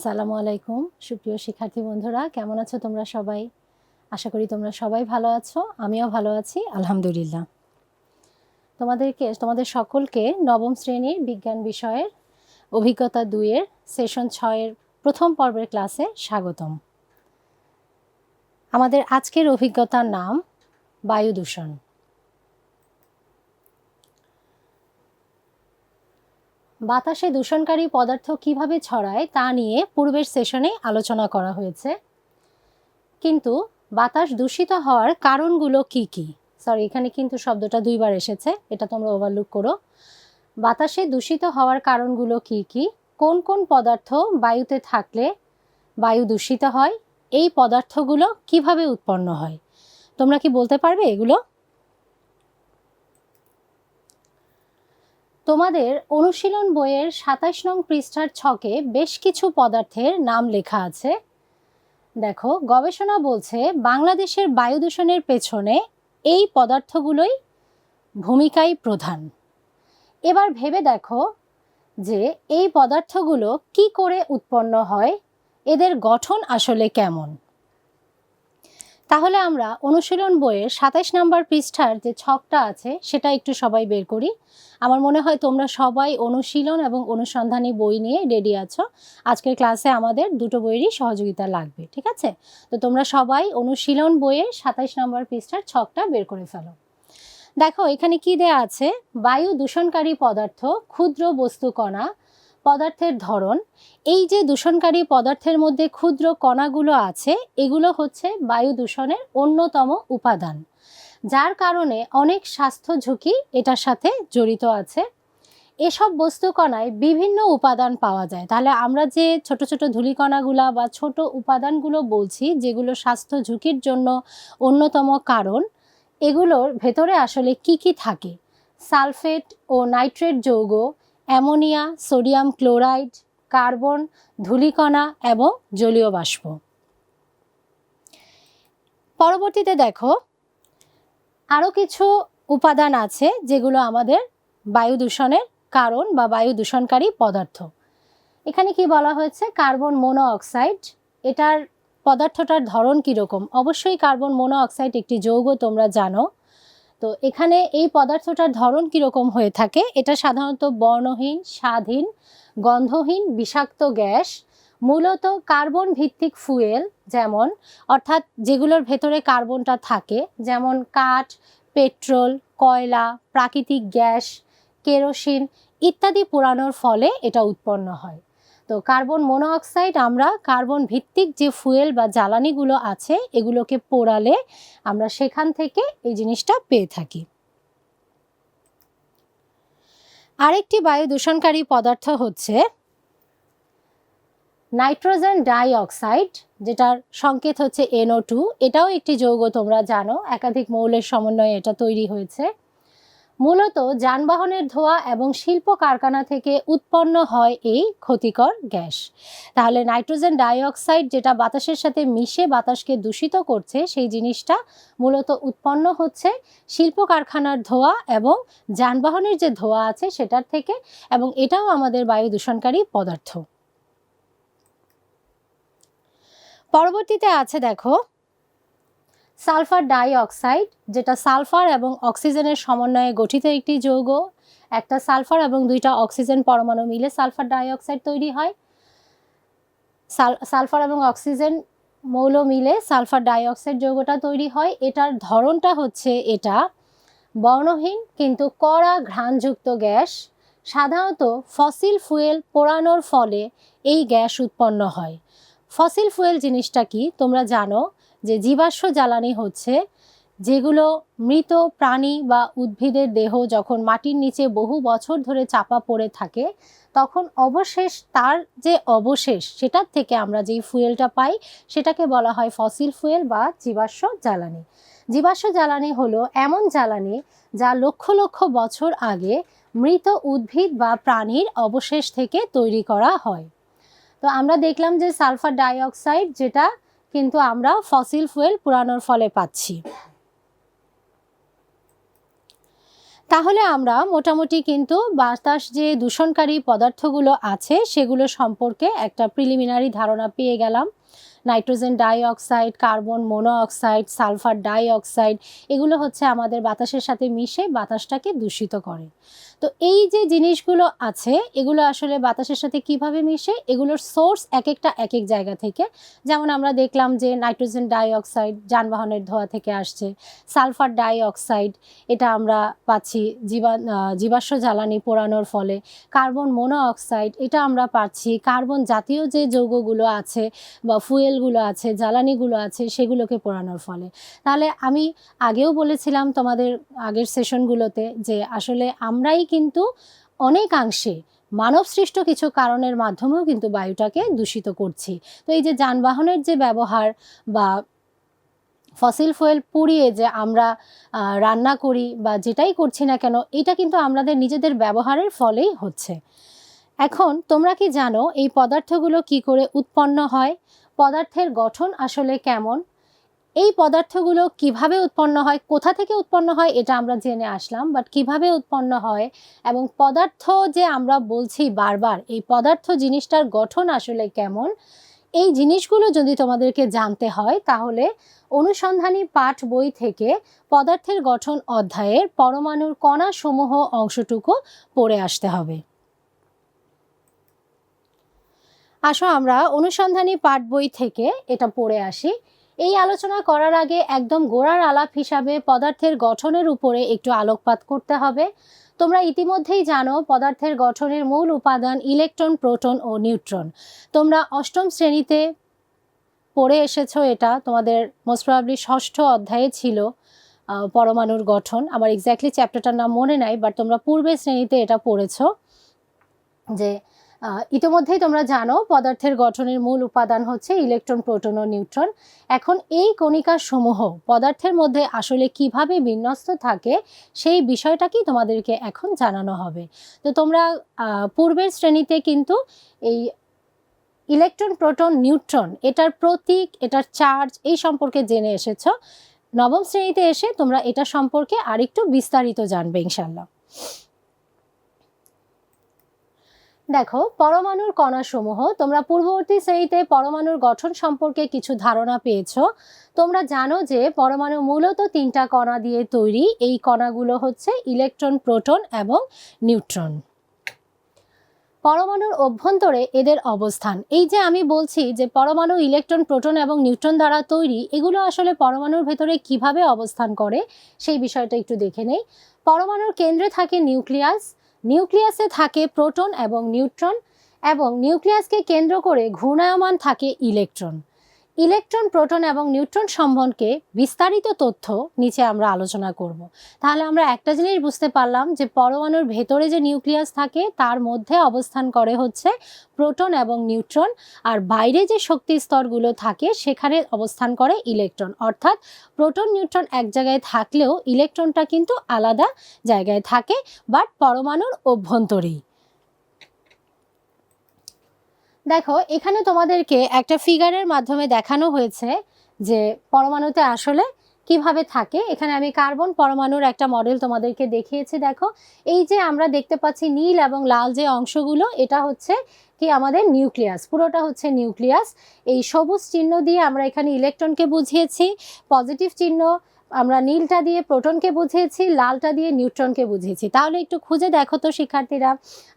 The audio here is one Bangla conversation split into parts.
আসসালামু আলাইকুম। সুপ্রিয় শিক্ষার্থী বন্ধুরা, কেমন আছো তোমরা সবাই? আশা করি তোমরা সবাই ভালো আছো, আমিও ভালো আছি, আলহামদুলিল্লাহ। তোমাদেরকে, তোমাদের সকলকে নবম শ্রেণির বিজ্ঞান বিষয়ের অভিজ্ঞতা দুইয়ের সেশন ছয়ের প্রথম পর্বের ক্লাসে স্বাগতম। আমাদের আজকের অভিজ্ঞতার নাম বায়ু দূষণ বাতাসে দূষণকারী পদার্থ কীভাবে ছড়ায় তা নিয়ে পূর্বের সেশনে আলোচনা করা হয়েছে। কিন্তু বাতাস দূষিত হওয়ার কারণগুলো কি কি? সরি এখানে কিন্তু শব্দটা দুইবার এসেছে, এটা তোমরা ওভারলুক করো। বাতাসে দূষিত হওয়ার কারণগুলো কি কি? কোন কোন পদার্থ বায়ুতে থাকলে বায়ু দূষিত হয়? এই পদার্থগুলো কীভাবে উৎপন্ন হয়? তোমরা কি বলতে পারবে এগুলো? তোমাদের অনুশীলন বইয়ের সাতাশ নং পৃষ্ঠার ছকে বেশ কিছু পদার্থের নাম লেখা আছে। দেখো, গবেষণা বলছে বাংলাদেশের বায়ু দূষণের পেছনে এই পদার্থগুলোই ভূমিকাই প্রধান। এবার ভেবে দেখো যে এই পদার্থগুলো কি করে উৎপন্ন হয়, এদের গঠন আসলে কেমন? তাহলে আমরা অনুশীলন বইয়ের সাতাশ নম্বর পৃষ্ঠার যে ছকটা আছে, সেটা একটু সবাই বের করি। আমার মনে হয় তোমরা সবাই অনুশীলন এবং অনুসন্ধানী বই নিয়ে রেডি আছো। আজকের ক্লাসে আমাদের দুটো বইয়েরই সহযোগিতা লাগবে, ঠিক আছে? তো তোমরা সবাই অনুশীলন বইয়ের সাতাশ নম্বর পৃষ্ঠার ছকটা বের করে ফেলো। দেখো, এখানে কি দেয়া আছে? বায়ু দূষণকারী পদার্থ, ক্ষুদ্র বস্তু কণা পদার্থের ধরন। এই যে দূষণকারী পদার্থের মধ্যে ক্ষুদ্র কণাগুলো আছে, এগুলো হচ্ছে বায়ু দূষণের অন্যতম উপাদান। যার কারণে অনেক স্বাস্থ্য ঝুঁকি এটার সাথে জড়িত আছে। এসব বস্তুকণায় বিভিন্ন উপাদান পাওয়া যায়। তাহলে আমরা যে ছোট ছোট ধূলিকণাগুলা বা ছোট উপাদানগুলো বলছি, যেগুলো স্বাস্থ্য ঝুঁকির জন্য অন্যতম কারণ, এগুলোর ভেতরে আসলে কি কি থাকে? সালফেট ও নাইট্রেট যৌগ অ্যামোনিয়া, সোডিয়াম ক্লোরাইড, কার্বন, ধূলিকণা এবং জলীয় বাষ্প। পরবর্তীতে দেখো আরও কিছু উপাদান আছে যেগুলো আমাদের বায়ু দূষণের কারণ বা বায়ু দূষণকারী পদার্থ। এখানে কি বলা হয়েছে? কার্বন মোনো অক্সাইড এটার পদার্থটার ধরন কীরকম? অবশ্যই কার্বন মোনো অক্সাইড একটি যৌগ, তোমরা জানো। তো এখানে এই পদার্থটার ধরন কীরকম হয়ে থাকে? এটা সাধারণত বর্ণহীন, স্বাধীন, গন্ধহীন, বিষাক্ত গ্যাস, মূলত কার্বন ভিত্তিক ফুয়েল যেমন, অর্থাৎ যেগুলোর ভেতরে কার্বনটা থাকে, যেমন কাঠ, পেট্রোল, কয়লা, প্রাকৃতিক গ্যাস, কেরোসিন ইত্যাদি পোড়ানোর ফলে এটা উৎপন্ন হয়। তো কার্বন মোনোঅক্সাইড আমরা কার্বন ভিত্তিক যে ফুয়েল বা জ্বালানিগুলো আছে এগুলোকে পোড়ালে আমরা সেখান থেকে এই জিনিসটা পেয়ে থাকি। আরেকটি বায়ু দূষণকারী পদার্থ হচ্ছে নাইট্রোজেন ডাই অক্সাইড যেটার সংকেত হচ্ছে এনও টু এটাও একটি যৌগ, তোমরা জানো, একাধিক মৌলের সমন্বয়ে এটা তৈরি হয়েছে। মূলত যানবাহনের ধোঁয়া এবং শিল্প কারখানা থেকে উৎপন্ন হয় এই ক্ষতিকর গ্যাস। তাহলে নাইট্রোজেন ডাইঅক্সাইড যেটা বাতাসের সাথে মিশে বাতাসকে দূষিত করছে, সেই জিনিসটা মূলত উৎপন্ন হচ্ছে শিল্প কারখানার ধোঁয়া এবং যানবাহনের যে ধোঁয়া আছে সেটার থেকে এবং এটাও আমাদের বায়ু দূষণকারী পদার্থ। পরবর্তীতে আছে দেখো সালফার ডাই অক্সাইড যেটা সালফার এবং অক্সিজেনের সমন্বয়ে গঠিত একটি যৌগ। একটা সালফার এবং দুইটা অক্সিজেন পরমাণু মিলে সালফার ডাই অক্সাইড তৈরি হয়। সালফার এবং অক্সিজেন মৌল মিলে সালফার ডাই অক্সাইড যৌগটা তৈরি হয়। এটার ধরনটা হচ্ছে এটা। বর্ণহীন কিন্তু কড়া ঘ্রাণযুক্ত গ্যাস। সাধারণত ফসিল ফুয়েল পোড়ানোর ফলে এই গ্যাস উৎপন্ন হয়। ফসিল ফুয়েল জিনিসটা কি? তোমরা জানো যে জীবাশ্ম জ্বালানি হচ্ছে, যেগুলো মৃত প্রাণী বা উদ্ভিদের দেহ যখন মাটির নিচে বহু বছর ধরে চাপা পড়ে থাকে, তখন অবশেষ তার যে অবশেষ, সেটার থেকে আমরা যেই ফুয়েলটা পাই, সেটাকে বলা হয় ফসিল ফুয়েল বা জীবাশ্ম জ্বালানি। জীবাশ্ম জ্বালানি হলো এমন জ্বালানি যা লক্ষ লক্ষ বছর আগে মৃত উদ্ভিদ বা প্রাণীর অবশেষ থেকে তৈরি করা হয়। তো আমরা দেখলাম যে সালফার ডাইঅক্সাইড, যেটা কিন্তু আমরা ফসিল ফুয়েল পুরানোর ফলে পাচ্ছি। তাহলে আমরা মোটামুটি কিন্তু বাতাস যে দূষণকারী পদার্থগুলো আছে, সেগুলো সম্পর্কে একটা প্রিলিমিনারি ধারণা পেয়ে গেলাম। Nitrogen dioxide, carbon monoxide, sulphur dioxide, এগুলো হচ্ছে আমাদের বাতাসের সাথে মিশে বাতাসটাকে দূষিত করে। তো এই যে জিনিসগুলো আছে, এগুলো আসলে বাতাসের সাথে কীভাবে মিশে, এগুলোর সোর্স এক একটা এক এক জায়গা থেকে। যেমন আমরা দেখলাম যে নাইট্রোজেন ডাইঅক্সাইড যানবাহনের ধোয়া থেকে আসছে সালফার ডাইঅক্সাইড এটা আমরা পাচ্ছি জীবা জীবাশ্ম জ্বালানি পোড়ানোর ফলে। কার্বন মোনোঅক্সাইড এটা আমরা পাচ্ছি কার্বন জাতীয় যে যৌগগুলো আছে বা ফুয়েলগুলো আছে, জ্বালানিগুলো আছে, সেগুলোকে পোড়ানোর ফলে। তাহলে আমি আগেও বলেছিলাম তোমাদের আগের সেশনগুলোতে যে আসলে আমরাই কিন্তু অনেকাংশে মানব সৃষ্ট কিছু কারণের মাধ্যমেও কিন্তু বায়ুটাকে দূষিত করছি। তো এই যে যানবাহনের যে ব্যবহার বা ফসিল ফুয়েল পুড়িয়ে যে আমরা রান্না করি বা যেটাই করছি না কেন, এটা কিন্তু আমাদের নিজেদের ব্যবহারের ফলেই হচ্ছে। এখন তোমরা কি জানো এই পদার্থগুলো কি করে উৎপন্ন হয়? পদার্থের গঠন আসলে কেমন? এই পদার্থগুলো কীভাবে উৎপন্ন হয়, কোথা থেকে উৎপন্ন হয়, এটা আমরা জেনে আসলাম বাট কীভাবে উৎপন্ন হয় এবং পদার্থ যে আমরা বলছি বারবার, এই পদার্থ জিনিসটার গঠন আসলে কেমন, এই জিনিসগুলো যদি তোমাদেরকে জানতে হয়, তাহলে অনুসন্ধানী পাঠ বই থেকে পদার্থের গঠন অধ্যায়ের পরমাণুর কণাসমূহ অংশটুকু পড়ে আসতে হবে। আসো আমরা অনুসন্ধানী পাঠ বই থেকে এটা পড়ে আসি। এই আলোচনা করার আগে একদম গোড়ার আলাপ হিসাবে পদার্থের গঠনের উপরে একটু আলোকপাত করতে হবে। তোমরা ইতিমধ্যেই জানো পদার্থের গঠনের মূল উপাদান ইলেকট্রন, প্রোটন ও নিউট্রন। তোমরা অষ্টম শ্রেণীতে পড়ে এসেছ এটা, তোমাদের মোস্ট প্রবাবলি ষষ্ঠ অধ্যায়ে ছিল পরমাণুর গঠন। আমার এক্স্যাক্টলি চ্যাপ্টারটার নাম মনে নাই বাট তোমরা পূর্বের শ্রেণীতে এটা পড়েছো, যে ইতিমধ্যেই তোমরা জানো পদার্থের গঠনের মূল উপাদান হচ্ছে ইলেকট্রন, প্রোটন ও নিউট্রন। এখন এই কণিকা সমূহ পদার্থের মধ্যে আসলে কীভাবে বিন্যস্ত থাকে সেই বিষয়টাকেই তোমাদেরকে এখন জানানো হবে। তো তোমরা পূর্বের শ্রেণীতে কিন্তু এই ইলেকট্রন, প্রোটন, নিউট্রন এটার প্রতীক, এটার চার্জ এই সম্পর্কে জেনে এসেছ। নবম শ্রেণীতে এসে তোমরা এটা সম্পর্কে আরেকটু বিস্তারিত জানবে ইনশাল্লাহ দেখো, পরমাণুর কণাসমূহ, তোমরা পূর্ববর্তী শ্রেণীতে পরমাণুর গঠন সম্পর্কে কিছু ধারণা পেয়েছ। তোমরা জানো যে পরমাণু মূলত তিনটা কণা দিয়ে তৈরি। এই কণাগুলো হচ্ছে ইলেকট্রন, প্রোটন এবং নিউট্রন। পরমাণুর অভ্যন্তরে এদের অবস্থান। এই যে আমি বলছি যে পরমাণু ইলেকট্রন, প্রোটন এবং নিউট্রন দ্বারা তৈরি, এগুলো আসলে পরমাণুর ভেতরে কীভাবে অবস্থান করে, সেই বিষয়টা একটু দেখে নেই। পরমাণুর কেন্দ্রে থাকে নিউক্লিয়াস নিউক্লিয়াসে থাকে প্রোটন এবং নিউট্রন এবং নিউক্লিয়াসকে কেন্দ্র করে ঘূর্ণায়মান থাকে ইলেকট্রন। ইলেকট্রন, প্রোটন এবং নিউট্রন সম্বন্ধে বিস্তারিত তথ্য নিচে আমরা আলোচনা করব। তাহলে আমরা একটা জিনিস বুঝতে পারলাম যে পরমাণুর ভেতরে যে নিউক্লিয়াস থাকে, তার মধ্যে অবস্থান করে হচ্ছে প্রোটন এবং নিউট্রন, আর বাইরে যে শক্তি স্তরগুলো থাকে, সেখানে অবস্থান করে ইলেকট্রন। অর্থাৎ প্রোটন, নিউট্রন এক জায়গায় থাকলেও ইলেকট্রনটা কিন্তু আলাদা জায়গায় থাকে, বাট পরমাণুর অভ্যন্তরেই। দেখো, এখানে তোমাদেরকে একটা ফিগারের মাধ্যমে দেখানো হয়েছে যে পরমাণুতে আসলে কীভাবে থাকে। এখানে আমি কার্বন পরমাণুর একটা মডেল তোমাদেরকে দেখিয়েছি, দেখো। এই যে আমরা দেখতে পাচ্ছি নীল এবং লাল যে অংশগুলো, এটা হচ্ছে কি আমাদের নিউক্লিয়াস পুরোটা হচ্ছে নিউক্লিয়াস এই সবুজ চিহ্ন দিয়ে আমরা এখানে ইলেকট্রনকে বুঝিয়েছি পজিটিভ চিহ্ন আমরা নীলটা দিয়ে প্রোটনকে বুঝিয়েছি, লালটা দিয়ে নিউট্রনকে বুঝিয়েছি। তাহলে একটু খুঁজে দেখো তো শিক্ষার্থীরা,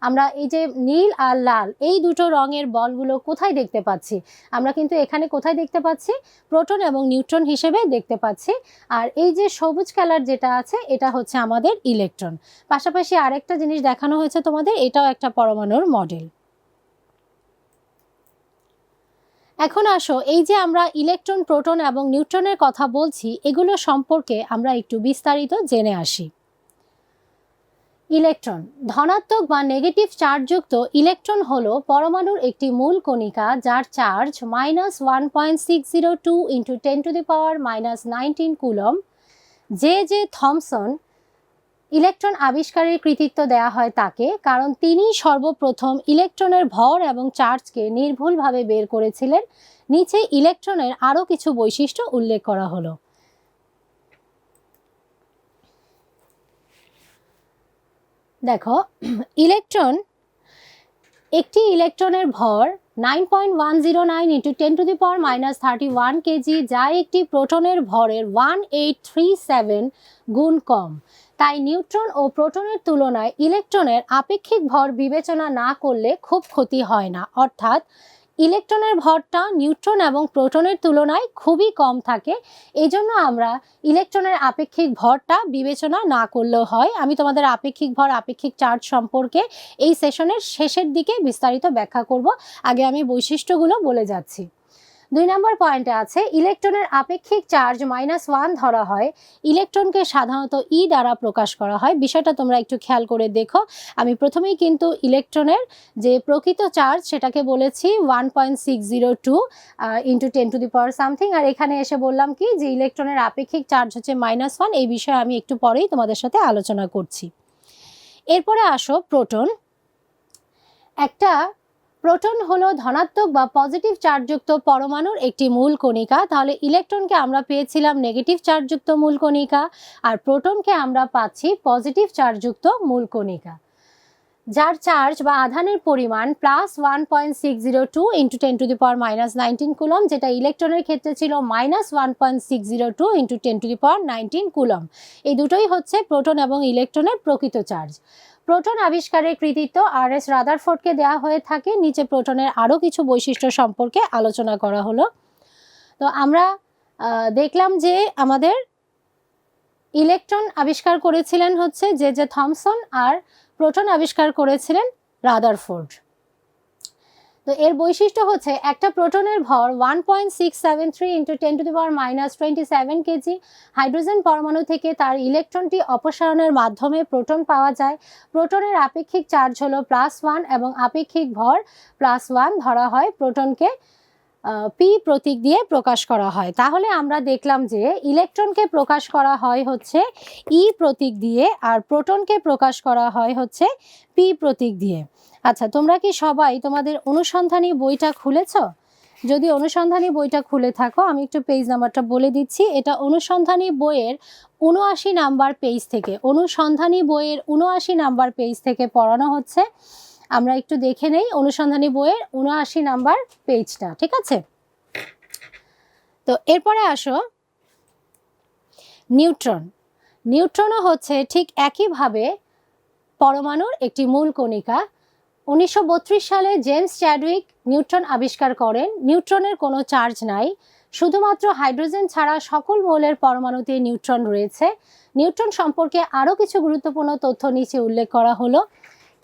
আমরা এই যে নীল আর লাল, এই দুটো রঙের বলগুলো কোথায় দেখতে পাচ্ছি? আমরা কিন্তু এখানে কোথায় দেখতে পাচ্ছি? প্রোটন এবং নিউট্রন হিসেবে দেখতে পাচ্ছি। আর এই যে সবুজ কালার যেটা আছে, এটা হচ্ছে আমাদের ইলেকট্রন। পাশাপাশি আরেকটা জিনিস দেখানো হয়েছে তোমাদের, এটাও একটা পরমাণুর মডেল। এখন আসো, এই যে আমরা ইলেকট্রন, প্রোটন এবং নিউট্রনের কথা বলছি, এগুলো সম্পর্কে আমরা একটু বিস্তারিত জেনে আসি। ইলেকট্রন, ধনাত্মক বা নেগেটিভ চার্জযুক্ত ইলেকট্রন হলো পরমাণুর একটি মূল কণিকা যার charge minus one point six zero two into ten to the power minus nineteen coulomb যে যে থমসন ইলেকট্রন আবিষ্কারের কৃতিত্ব দেওয়া হয় তাকে, কারণ তিনি সর্বপ্রথম ইলেকট্রনের ভর এবং চার্জকে নির্ভুলভাবে বের করেছিলেন। নিচে ইলেকট্রনের আরও কিছু বৈশিষ্ট্য উল্লেখ করা হলো। দেখো, ইলেকট্রন, একটি ইলেকট্রনের ভর nine point one zero nine into ten to the power minus thirty one KG যা একটি প্রোটনের ভরের ওয়ান এইট থ্রি সেভেন গুণ কম। তাই নিউট্রন ও প্রোটনের তুলনায় ইলেকট্রনের আপেক্ষিক ভর বিবেচনা না করলে খুব ক্ষতি হয় না। অর্থাৎ, ইলেকট্রনের ভরটা নিউট্রন এবং প্রোটনের তুলনায় খুবই কম থাকে এই জন্য আমরা ইলেকট্রনের আপেক্ষিক ভরটা বিবেচনা না করলেও হয়। আমি তোমাদের আপেক্ষিক ভর, আপেক্ষিক চার্জ সম্পর্কে এই সেশনের শেষের দিকে বিস্তারিত ব্যাখ্যা করব। আগে আমি বৈশিষ্ট্যগুলো বলে যাচ্ছি। দুই নম্বর পয়েন্টে আছে, ইলেকট্রনের আপেক্ষিক চার্জ মাইনাস ওয়ান ধরা হয়। ইলেকট্রনকে সাধারণত ই দ্বারা প্রকাশ করা হয়। বিষয়টা তোমরা একটু খেয়াল করে দেখো। আমি প্রথমেই কিন্তু ইলেকট্রনের যে প্রকৃত চার্জ, সেটাকে বলেছি one point six zero two into ten to the power something আর এখানে এসে বললাম কি যে ইলেকট্রনের আপেক্ষিক চার্জ হচ্ছে মাইনাস ওয়ান এই বিষয়ে আমি একটু পরেই তোমাদের সাথে আলোচনা করছি। এরপরে আসো প্রোটন একটা প্রোটন হলো ধনাত্মক বা পজিটিভ চার্জযুক্ত পরমাণুর একটি মূল কণিকা। তাহলে ইলেকট্রনকে আমরা পেয়েছিলাম নেগেটিভ চার্জযুক্ত মূল কণিকা আর প্রোটনকে আমরা পাচ্ছি পজিটিভ চার্জযুক্ত মূল কণিকা। যার চার্জ বা আধানের পরিমাণ plus one point six zero two into ten to the power minus nineteen coulomb, যেটা ইলেকট্রনের ক্ষেত্রে ছিল minus one point six zero two into ten to the power nineteen coulomb. এই দুটোই হচ্ছে প্রোটন এবং ইলেকট্রনের প্রকৃত চার্জ। প্রোটন আবিষ্কারের কৃতিত্ব আর এস রাদারফোর্ডকে দেওয়া হয়ে থাকে। নিচে প্রোটনের আরও কিছু বৈশিষ্ট্য সম্পর্কে আলোচনা করা হলো। তো আমরা দেখলাম যে আমাদের ইলেকট্রন আবিষ্কার করেছিলেন হচ্ছে যে যে থমসন আর প্রোটন আবিষ্কার করেছিলেন রাদারফোর্ড। তো এর বৈশিষ্ট্য হচ্ছে একটা প্রোটনের ভর one point six seven three into ten to the power minus twenty seven kg hydrogen পরমাণু থেকে তার ইলেকট্রনটি অপসারণের মাধ্যমে প্রোটন পাওয়া যায়। প্রোটনের আপেক্ষিক চার্জ হলো প্লাস ওয়ান এবং আপেক্ষিক ভর প্লাস ওয়ান ধরা হয় প্রোটনকে। পি প্রতীক দিয়ে প্রকাশ করা হয়। তাহলে আমরা দেখলাম যে ইলেকট্রনকে প্রকাশ করা হয় হচ্ছে ই প্রতীক দিয়ে আর প্রোটনকে প্রকাশ করা হয় হচ্ছে পি প্রতীক দিয়ে। আচ্ছা তোমরা কি সবাই তোমাদের অনুসন্ধানী বইটা খুলেছো? যদি অনুসন্ধানী বইটা খুলে থাকো, আমি একটু পেজ নাম্বারটা বলে দিচ্ছি। এটা অনুসন্ধানী বইয়ের উনআশি নাম্বার পেজ থেকে, অনুসন্ধানী বইয়ের উনআশি নাম্বার পেজ থেকে পড়ানো হচ্ছে। আমরা একটু দেখে নেই অনুসন্ধানী বইয়ের উনআশি নাম্বার পেজটা, ঠিক আছে? তো এরপরে আসো, নিউট্রন। নিউট্রনও হচ্ছে ঠিক একইভাবে পরমাণুর একটি মূল কণিকা। উনিশশো বত্রিশ সালে জেমস চ্যাডউইক নিউট্রন আবিষ্কার করেন। নিউট্রনের কোনো চার্জ নাই। শুধুমাত্র হাইড্রোজেন ছাড়া সকল মৌলের পরমাণুতে নিউট্রন রয়েছে। নিউট্রন সম্পর্কে আরও কিছু গুরুত্বপূর্ণ তথ্য নিচে উল্লেখ করা হলো।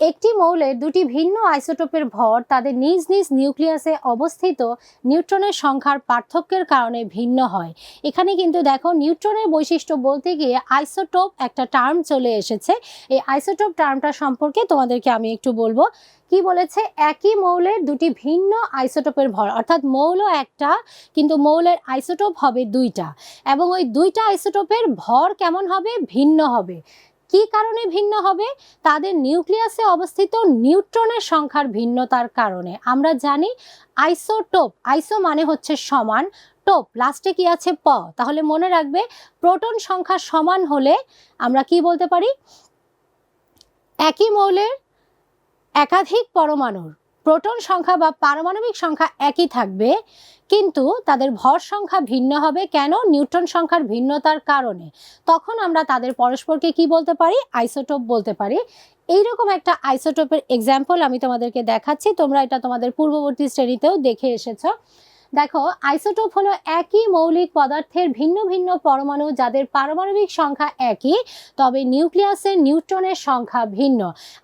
একটি মৌলের দুটি ভিন্ন আইসোটোপের ভর তাদের নিজ নিজ নিউক্লিয়াসে অবস্থিত নিউট্রনের সংখ্যার পার্থক্যের কারণে ভিন্ন হয়। এখানে কিন্তু দেখো নিউট্রনের বৈশিষ্ট্য বলতে গিয়ে আইসোটোপ একটা টার্ম চলে এসেছে। এই আইসোটোপ টার্মটা সম্পর্কে তোমাদেরকে আমি একটু বলব। কি বলেছে? একই মৌলের দুটি ভিন্ন আইসোটোপের ভর, অর্থাৎ মৌল একটা, কিন্তু মৌলের আইসোটোপ হবে দুইটা। এবং ওই দুইটা আইসোটোপের ভর কেমন হবে? ভিন্ন হবে। কি কারণে ভিন্ন হবে? তাদের নিউক্লিয়াসে অবস্থিত নিউট্রনের সংখ্যার ভিন্নতার কারণে। আমরা জানি আইসোটোপ, আইসো মানে হচ্ছে সমান। টোপ, লাস্টে কি আছে? প। তাহলে মনে রাখবে, প্রোটন সংখ্যা সমান হলে আমরা কি বলতে পারি? একই মৌলের একাধিক পরমাণুর প্রোটন সংখ্যা বা পারমাণবিক সংখ্যা একই থাকবে, কিন্তু তাদের ভর সংখ্যা ভিন্ন হবে। কেন? নিউট্রন সংখ্যার ভিন্নতার কারণে। তখন আমরা তাদের পরস্পরকে কি বলতে পারি? আইসোটোপ বলতে পারি। এইরকম একটা আইসোটোপের এক্সাম্পল আমি তোমাদেরকে দেখাচ্ছি। তোমরা এটা তোমাদের পূর্ববর্তী শ্রেণীতেও দেখে এসেছ। দেখো আইসোটোপ হলো একই মৌলিক পদার্থের ভিন্ন ভিন্ন পরমাণু যাদের পারমাণবিক সংখ্যা একই, তবে নিউক্লিয়াসের নিউট্রনের সংখ্যা ভিন্ন।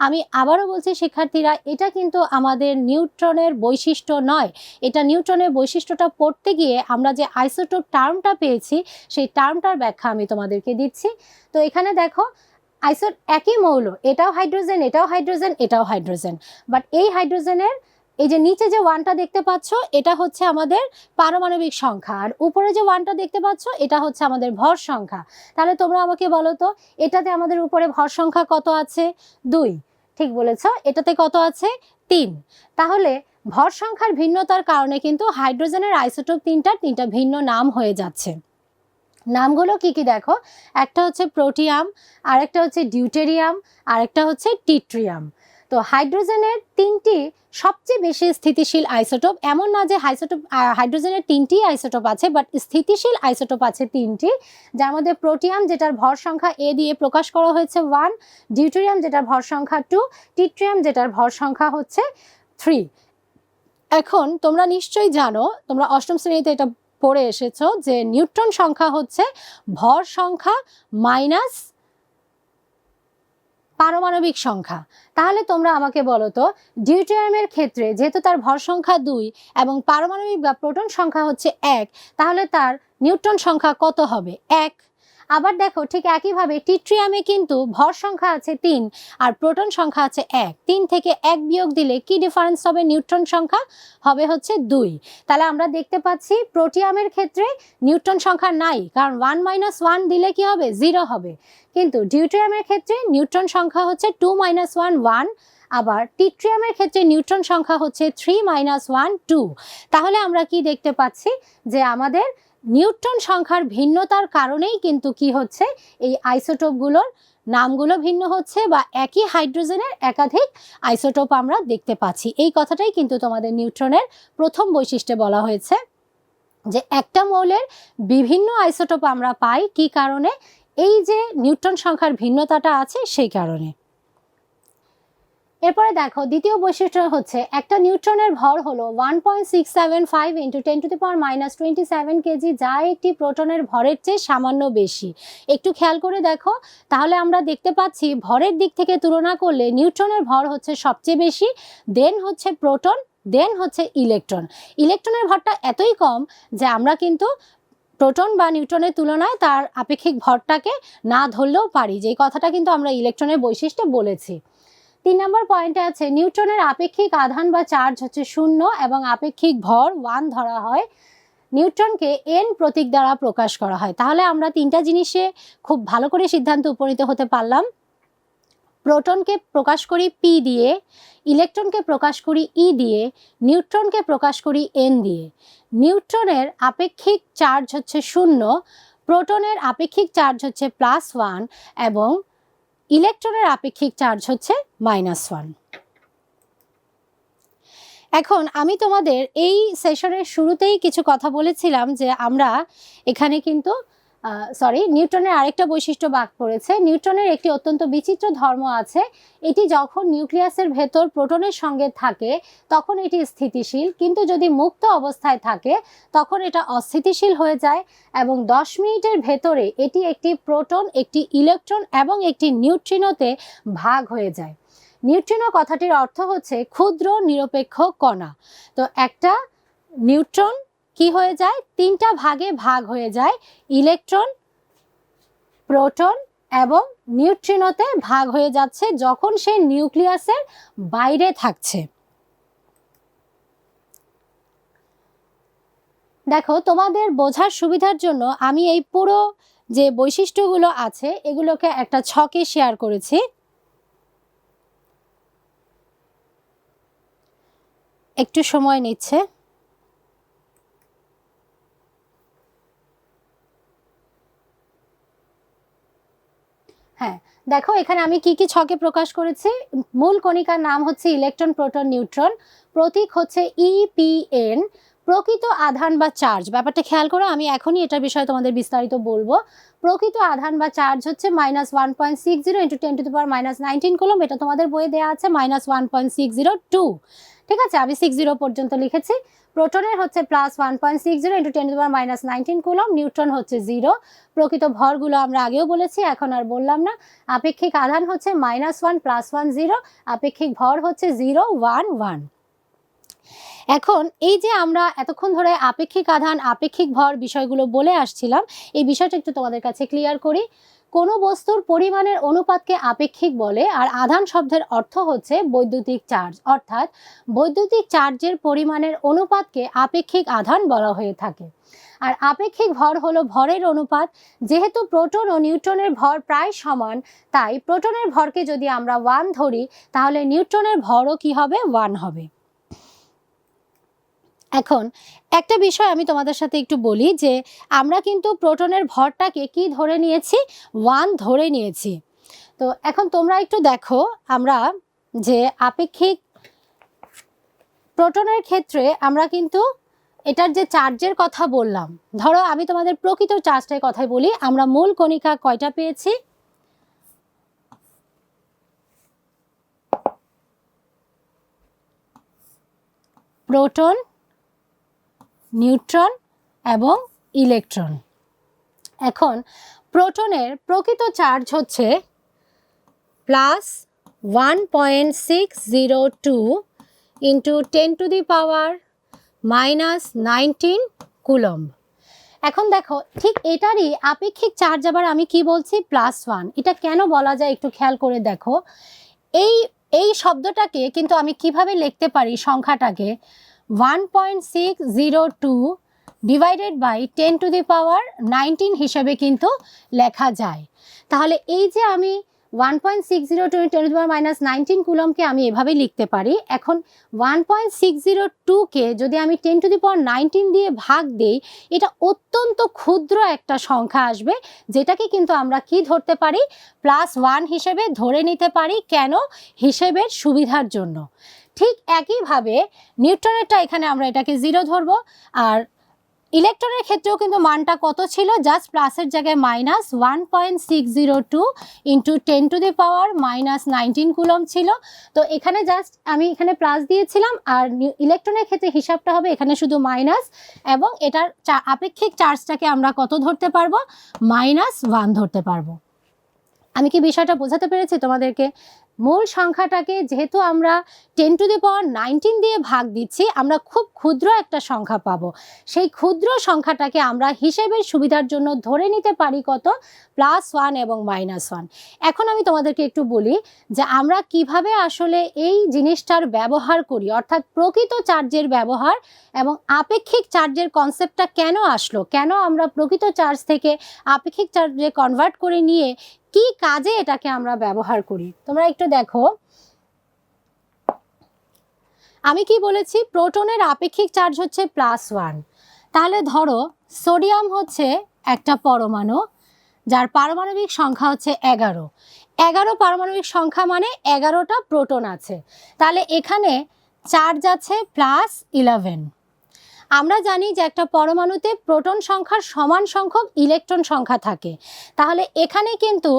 আমি আবারও বলছি, শিক্ষার্থীরা, এটা কিন্তু আমাদের নিউট্রনের বৈশিষ্ট্য নয়। এটা নিউট্রনের বৈশিষ্ট্যটা পড়তে গিয়ে আমরা যে আইসোটোপ টার্মটা পেয়েছি, সেই টার্মটার ব্যাখ্যা আমি তোমাদেরকে দিচ্ছি। তো এখানে দেখো আইসোট একই মৌল, এটাও হাইড্রোজেন এটাও হাইড্রোজেন এটাও হাইড্রোজেন বাট এই হাইড্রোজেনের এই যে নিচে যে ওয়ানটা দেখতে পাচ্ছ, এটা হচ্ছে আমাদের পারমাণবিক সংখ্যা। আর উপরে যে ওয়ানটা দেখতে পাচ্ছ, এটা হচ্ছে আমাদের ভর সংখ্যা। তাহলে তোমরা আমাকে বলো তো, এটাতে আমাদের উপরে ভর সংখ্যা কত আছে? দুই। ঠিক বলেছ, এটাতে কত আছে? তিন। তাহলে ভর সংখ্যার ভিন্নতার কারণে কিন্তু হাইড্রোজেনের আইসোটোপ তিনটা তিনটা ভিন্ন নাম হয়ে যাচ্ছে। নামগুলো কি কি দেখো? একটা হচ্ছে প্রোটিয়াম, আরেকটা হচ্ছে ডিউটেরিয়াম, আরেকটা হচ্ছে টিট্রিয়াম। তো হাইড্রোজেনের তিনটি সবচেয়ে বেশি স্থিতিশীল আইসোটোপ, এমন না যে হাইসোটোপ হাইড্রোজেনের তিনটি আইসোটোপ আছে বাট স্থিতিশীল আইসোটোপ আছে তিনটি, যার মধ্যে প্রোটিয়াম, যেটার ভর সংখ্যা এ দিয়ে প্রকাশ করা হয়েছে ওয়ান ডিউটেরিয়াম যেটার ভর সংখ্যা টু টিট্রিয়াম যেটার ভর সংখ্যা হচ্ছে থ্রি এখন তোমরা নিশ্চয়ই জানো, তোমরা অষ্টম শ্রেণীতে এটা পড়ে এসেছ, যে নিউট্রন সংখ্যা হচ্ছে ভর সংখ্যা মাইনাস পারমাণবিক সংখ্যা। তাহলে তোমরা আমাকে বলো তো, ডিউটেরিয়ামের ক্ষেত্রে যেহেতু তার ভর সংখ্যা দুই এবং পারমাণবিক বা প্রোটন সংখ্যা হচ্ছে এক, তাহলে তার নিউট্রন সংখ্যা কত হবে? এক। আবার দেখো ঠিক একইভাবে টিট্রিয়ামে কিন্তু ভর সংখ্যা আছে তিন আর প্রোটন সংখ্যা আছে এক। তিন থেকে এক বিয়োগ দিলে কি ডিফারেন্স হবে? নিউট্রন সংখ্যা হবে হচ্ছে দুই। তাহলে আমরা দেখতে পাচ্ছি প্রোটিয়ামের ক্ষেত্রে নিউট্রন সংখ্যা নাই, কারণ ওয়ান মাইনাস ওয়ান দিলে কি হবে? জিরো হবে। কিন্তু ডিউট্রিয়ামের ক্ষেত্রে নিউট্রন সংখ্যা হচ্ছে টু মাইনাস ওয়ান ওয়ান আবার টিট্রিয়ামের ক্ষেত্রে নিউট্রন সংখ্যা হচ্ছে থ্রি মাইনাস ওয়ান টু তাহলে আমরা কি দেখতে পাচ্ছি? যে আমাদের নিউট্রন সংখ্যার ভিন্নতার কারণেই কিন্তু কি হচ্ছে? এই আইসোটোপগুলোর নামগুলো ভিন্ন হচ্ছে বা একই হাইড্রোজেনের একাধিক আইসোটোপ আমরা দেখতে পাচ্ছি। এই কথাটাই কিন্তু তোমাদের নিউট্রনের প্রথম বৈশিষ্ট্যে বলা হয়েছে যে একটা মৌলের বিভিন্ন আইসোটোপ আমরা পাই কি কারণে? এই যে নিউট্রন সংখ্যার ভিন্নতাটা আছে সেই কারণে। এরপরে দেখো, দ্বিতীয় বৈশিষ্ট্য হচ্ছে একটা নিউট্রনের ভর হলো one point six seven five into ten to the power minus twenty seven kg যা একটি প্রোটনের ভরের চেয়ে সামান্য বেশি। একটু খেয়াল করে দেখো, তাহলে আমরা দেখতে পাচ্ছি ভরের দিক থেকে তুলনা করলে নিউট্রনের ভর হচ্ছে সবচেয়ে বেশি দেন হচ্ছে প্রোটন দেন হচ্ছে ইলেকট্রন। ইলেকট্রনের ভরটা এতই কম যে আমরা কিন্তু প্রোটন বা নিউট্রনের তুলনায় তার আপেক্ষিক ভরটাকে না ধরলেও পারি, যেই কথাটা কিন্তু আমরা ইলেকট্রনের বৈশিষ্ট্যে বলেছি। তিন নম্বর পয়েন্টে আছে, নিউট্রনের আপেক্ষিক আধান বা চার্জ হচ্ছে শূন্য এবং আপেক্ষিক ভর ওয়ান ধরা হয়। নিউট্রনকে এন প্রতীক দ্বারা প্রকাশ করা হয়। তাহলে আমরা তিনটা জিনিসে খুব ভালো করে সিদ্ধান্ত উপনীত হতে পারলাম। প্রোটনকে প্রকাশ করি পি দিয়ে, ইলেকট্রনকে প্রকাশ করি ই দিয়ে, নিউট্রনকে প্রকাশ করি এন দিয়ে। নিউট্রনের আপেক্ষিক চার্জ হচ্ছে শূন্য, প্রোটনের আপেক্ষিক চার্জ হচ্ছে প্লাস ওয়ান এবং ইলেকট্রনের আপেক্ষিক চার্জ হচ্ছে মাইনাস ওয়ান এখন আমি তোমাদের এই সেশনের শুরুতেই কিছু কথা বলেছিলাম যে আমরা এখানে কিন্তু সরি নিউটনের আরেকটা বৈশিষ্ট্য বাদ পড়েছে নিউটনের একটি অত্যন্ত বিচিত্র ধর্ম আছে। এটি যখন নিউক্লিয়াসের ভেতর প্রোটনের সঙ্গে থাকে, তখন এটি স্থিতিশীল। কিন্তু যদি মুক্ত অবস্থায় থাকে, তখন এটা অস্থিতিশীল হয়ে যায় এবং দশ মিনিটের ভেতরে এটি একটি প্রোটন, একটি ইলেকট্রন এবং একটি নিউট্রিনোতে ভাগ হয়ে যায়। নিউট্রিনো কথাটির অর্থ হচ্ছে ক্ষুদ্র, নিরপেক্ষ কণা। তো একটা নিউট্রন কি হয়ে যায়? তিনটা ভাগে ভাগ হয়ে যায়। ইলেকট্রন, প্রোটন এবং নিউট্রিনোতে ভাগ হয়ে যাচ্ছে যখন সে নিউক্লিয়াসের বাইরে থাকছে। দেখো, তোমাদের বোঝার সুবিধার জন্য আমি এই পুরো যে বৈশিষ্ট্যগুলো আছে, এগুলোকে একটা ছকে শেয়ার করেছি। একটু সময় নিচ্ছে। হ্যাঁ দেখো, এখানে আমি কি কি ছকে প্রকাশ করেছি? মূল কণিকার নাম হচ্ছে ইলেকট্রন প্রোটন নিউট্রন, প্রতীক হচ্ছে ইপিএন প্রকৃত আধান বা চার্জ। ব্যাপারটা খেয়াল করো, আমি এখনই এটার বিষয়ে তোমাদের বিস্তারিত বলব। প্রকৃত আধান বা চার্জ হচ্ছে minus one point six zero into ten to the power minus nineteen coulomb এটা তোমাদের বইয়ে দেওয়া আছে minus one point six zero two ঠিক আছে? আমি সিক্স জিরো পর্যন্ত লিখেছি। প্রোটনের হচ্ছে plus one point six zero into ten power minus nineteen coulomb, neutron হচ্ছে জিরো। প্রকৃত ভরগুলো আমরা আগেও বলেছি, এখন আর বললাম না। আপেক্ষিক আধান হচ্ছে minus one plus one zero, আপেক্ষিক ভর হচ্ছে জিরো, ওয়ান ওয়ান। এখন এই যে আমরা এতক্ষণ ধরে আপেক্ষিক আধান, আপেক্ষিক ভর বিষয়গুলো বলে আসছিলাম, এই বিষয়টা একটু তোমাদের কাছে ক্লিয়ার করি। কোনো বস্তুর পরিমাণের অনুপাতকে আপেক্ষিক বলে, আর আধান শব্দের অর্থ হচ্ছে বৈদ্যুতিক চার্জ। অর্থাৎ বৈদ্যুতিক চার্জের পরিমাণের অনুপাতকে আপেক্ষিক আধান বলা হয়ে থাকে। আর আপেক্ষিক ভর হলো ভরের অনুপাত। যেহেতু প্রোটন ও নিউট্রনের ভর প্রায় সমান, তাই প্রোটনের ভরকে যদি আমরা ওয়ান ধরি, তাহলে নিউট্রনের ভরও কি হবে? ওয়ান হবে। এখন একটা বিষয় আমি তোমাদের সাথে একটু বলি যে আমরা কিন্তু প্রোটনের ভরটাকে কি ধরে নিয়েছি? ওয়ান ধরে নিয়েছি। তো এখন তোমরা একটু দেখো আমরা যে আপেক্ষিক প্রোটনের ক্ষেত্রে আমরা কিন্তু এটার যে চার্জের কথা বললাম, ধরো আমি তোমাদের প্রকৃত চার্জটার কথাই বলি, আমরা মূল কণিকা কয়টা পেয়েছি? প্রোটন নিউট্রন এবং ইলেকট্রন। এখন প্রোটনের প্রকৃত চার্জ হচ্ছে plus one point six zero two into ten to the power minus nineteen coulomb. এখন দেখো, ঠিক এটারই আপেক্ষিক চার্জ আবার আমি কি বলছি? Plus one. এটা কেন বলা যায় একটু খেয়াল করে দেখো। এই এই শব্দটাকে কিন্তু আমি কীভাবে লিখতে পারি সংখ্যাটাকে? One point six zero two divided by ten to the power nineteen হিসেবে কিন্তু লেখা যায়। তাহলে এই যে আমি one point six zero two ten power minus nineteen কুলমকে আমি এভাবে লিখতে পারি, এখন ওয়ান পয়েন্ট সিক্স জিরো টুকে যদি আমি ten to the power nineteen দিয়ে ভাগ দিই, এটা অত্যন্ত ক্ষুদ্র একটা সংখ্যা আসবে, যেটাকে কিন্তু আমরা কি ধরতে পারি? প্লাস ওয়ান হিসেবে ধরে নিতে পারি কেন? হিসেবের সুবিধার জন্য। ঠিক একইভাবে নিউট্রনেরটা এখানে আমরা এটাকে জিরো ধরবো। আর ইলেকট্রনের ক্ষেত্রেও কিন্তু মানটা কত ছিল? জাস্ট প্লাসের জায়গায় minus one point six zero two into ten to the power minus nineteen coulomb ছিল। তো এখানে জাস্ট আমি এখানে প্লাস দিয়েছিলাম আর ইলেকট্রনের ক্ষেত্রে হিসাবটা হবে এখানে শুধু মাইনাস এবং এটার আপেক্ষিক চার্জটাকে আমরা কত ধরতে পারব? মাইনাস ওয়ান ধরতে পারব। আমি কি বিষয়টা বোঝাতে পেরেছি তোমাদেরকে? মূল সংখ্যাটাকে যেহেতু আমরা ten to the power nineteen দিয়ে ভাগ দিচ্ছি, আমরা খুব ক্ষুদ্র একটা সংখ্যা পাবো। সেই ক্ষুদ্র সংখ্যাটাকে আমরা হিসেবের সুবিধার জন্য ধরে নিতে পারি কত? প্লাস ওয়ান এবং মাইনাস ওয়ান এখন আমি তোমাদেরকে একটু বলি যে আমরা কীভাবে আসলে এই জিনিসটার ব্যবহার করি, অর্থাৎ প্রকৃত চার্জের ব্যবহার এবং আপেক্ষিক চার্জের কনসেপ্টটা কেন আসলো? কেন আমরা প্রকৃত চার্জ থেকে আপেক্ষিক চার্জে কনভার্ট করে নিয়ে কি কাজে এটাকে আমরা ব্যবহার করি? তোমরা একটু দেখো। আমি কি বলেছি? প্রোটনের আপেক্ষিক চার্জ হচ্ছে প্লাস ওয়ান। তাহলে ধরো, সোডিয়াম হচ্ছে একটা পরমাণু, যার পারমাণবিক সংখ্যা হচ্ছে এগারো। এগারো পারমাণবিক সংখ্যা মানে এগারোটা প্রোটন আছে। তাহলে এখানে চার্জ আছে প্লাস ইলেভেন। আমরা জানি যে একটা পরমাণুতে প্রোটন সংখ্যার সমান সংখ্যক ইলেকট্রন সংখ্যা থাকে। তাহলে এখানে কিন্তু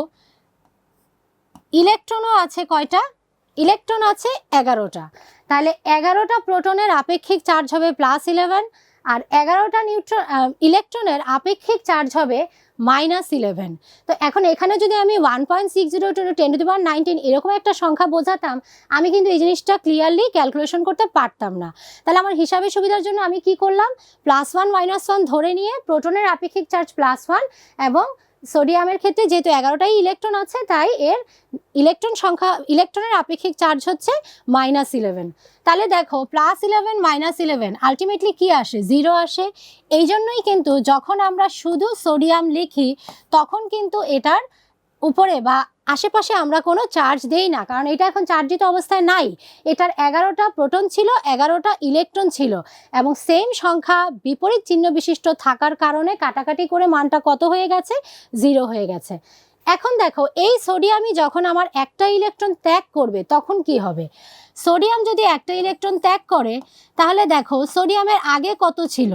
ইলেকট্রনও আছে কয়টা? ইলেকট্রন আছে এগারোটা। তাহলে এগারোটা প্রোটনের আপেক্ষিক চার্জ হবে প্লাস ইলেভেন আর এগারোটা নিউট্রন ইলেকট্রনের আপেক্ষিক চার্জ হবে মাইনাস ইলেভেন তো এখন এখানে যদি আমি one point six zero two ten to power nineteen এরকম একটা সংখ্যা বোঝাতাম, আমি কিন্তু এই জিনিসটা ক্লিয়ারলি ক্যালকুলেশন করতে পারতাম না। তাহলে আমার হিসাবে সুবিধার জন্য আমি কি করলাম? প্লাস ওয়ান মাইনাস ওয়ান ধরে নিয়ে প্রোটনের আপেক্ষিক চার্জ প্লাস ওয়ান এবং সোডিয়ামের ক্ষেত্রে যেহেতু এগারোটাই ইলেকট্রন আছে, তাই এর ইলেকট্রন সংখ্যা ইলেকট্রনের আপেক্ষিক চার্জ হচ্ছে মাইনাস ইলেভেন তাহলে দেখো plus eleven minus eleven ultimately কী আসে? জিরো আসে। এই জন্যই কিন্তু যখন আমরা শুধু সোডিয়াম লিখি, তখন কিন্তু এটার উপরে বা আশেপাশে আমরা কোনো চার্জ দেই না, কারণ এটা এখন চার্জিত অবস্থায় নাই। এটার এগারোটা প্রোটন ছিল, এগারোটা ইলেকট্রন ছিল এবং সেম সংখ্যা বিপরীত চিহ্ন বিশিষ্ট থাকার কারণে কাটাকাটি করে মানটা কত হয়ে গেছে? জিরো হয়ে গেছে। এখন দেখো, এই সোডিয়ামই যখন আমার একটা ইলেকট্রন ত্যাগ করবে, তখন কি হবে? সোডিয়াম যদি একটা ইলেকট্রন ত্যাগ করে, তাহলে দেখো সোডিয়ামের আগে কত ছিল?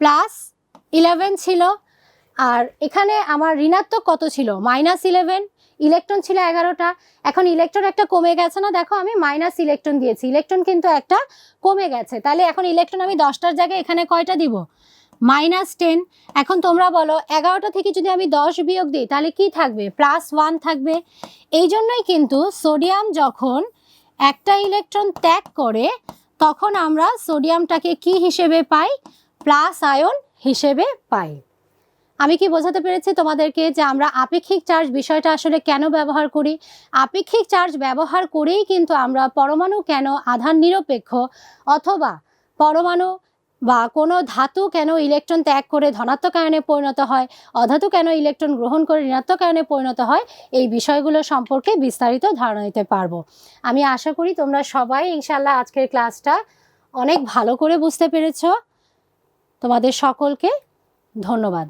প্লাস ইলেভেন ছিল আর এখানে আমার ঋণাত্মক কত ছিল? মাইনাস ইলেভেন, ইলেকট্রন ছিল এগারোটা। এখন ইলেকট্রন একটা কমে গেছে না? দেখো আমি মাইনাস ইলেকট্রন দিয়েছি। ইলেকট্রন কিন্তু একটা কমে গেছে। তাহলে এখন ইলেকট্রন আমি দশটার জায়গায় এখানে কয়টা দিব? Minus ten. এখন তোমরা বলো, এগারোটা থেকে যদি আমি দশ বিয়োগ দিই, তাহলে কি থাকবে? প্লাস ওয়ান থাকবে। এই জন্যই কিন্তু সোডিয়াম যখন একটা ইলেকট্রন ত্যাগ করে, তখন আমরা সোডিয়ামটাকে কি হিসেবে পাই? প্লাস আয়ন হিসেবে পাই। আমি কি বোঝাতে পেরেছি তোমাদেরকে যে আমরা আপেক্ষিক চার্জ বিষয়টা আসলে কেন ব্যবহার করি? আপেক্ষিক চার্জ ব্যবহার করেই কিন্তু আমরা পরমাণু কেন আধান নিরপেক্ষ অথবা পরমাণু বা কোনো ধাতু কেন ইলেকট্রন ত্যাগ করে ধনাত্মক আয়নে পরিণত হয়, অধাতু কেন ইলেকট্রন গ্রহণ করে ঋণাত্মক আয়নে পরিণত হয়, এই বিষয়গুলো সম্পর্কে বিস্তারিত ধারণা নিতে পারব। আমি আশা করি তোমরা সবাই ইনশাল্লাহ আজকের ক্লাসটা অনেক ভালো করে বুঝতে পেরেছ। তোমাদের সকলকে ধন্যবাদ।